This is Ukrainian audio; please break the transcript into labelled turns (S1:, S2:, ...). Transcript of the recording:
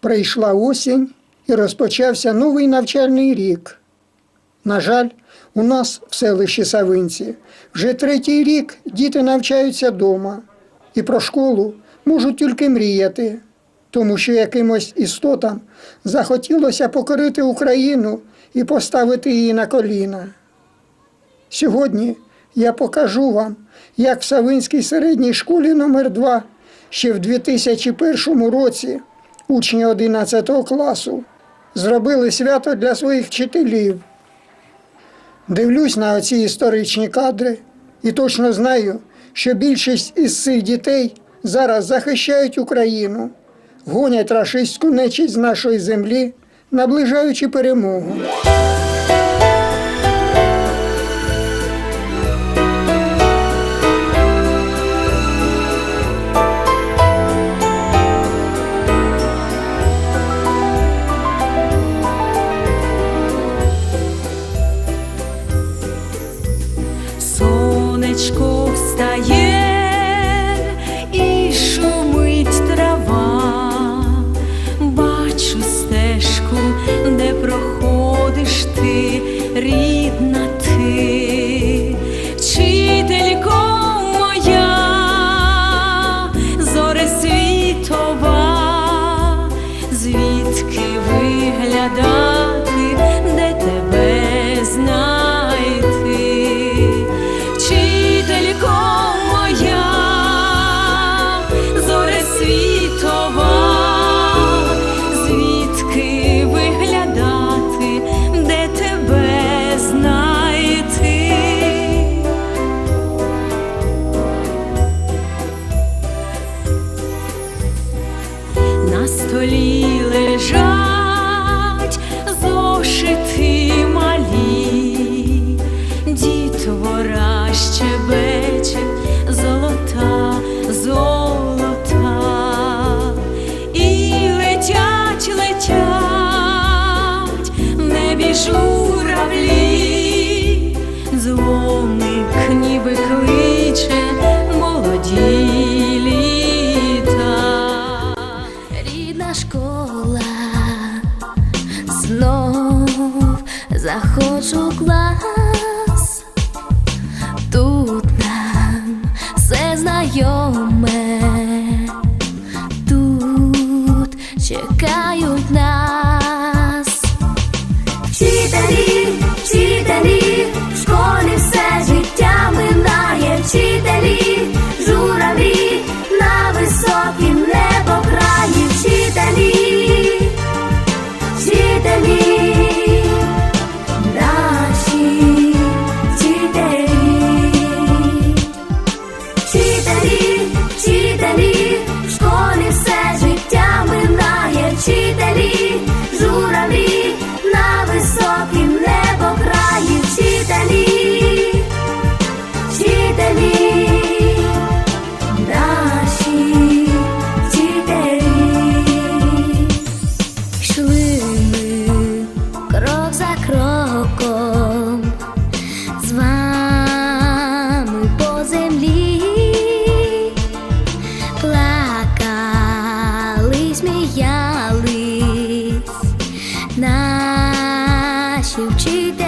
S1: Прийшла осінь і розпочався новий навчальний рік. На жаль, у нас в селищі Савинці вже третій рік діти навчаються вдома і про школу можуть тільки мріяти, тому що якимось істотам захотілося покорити Україну і поставити її на коліна. Сьогодні я покажу вам, як в Савинській середній школі номер 2 ще в 2001 році учні 11 класу зробили свято для своїх вчителів. Дивлюсь на оці історичні кадри і точно знаю, що більшість із цих дітей зараз захищають Україну, гонять рашистську нечість з нашої землі, наближаючи перемогу.
S2: Сонечко встає і шумить трава, бачу стежку, де проходиш ти, рідна журавлі, дзвоник ніби кличе молоді літа.
S3: Рідна школа, знов заходжу в клас, тут нам все знайоме, тут чекають que te.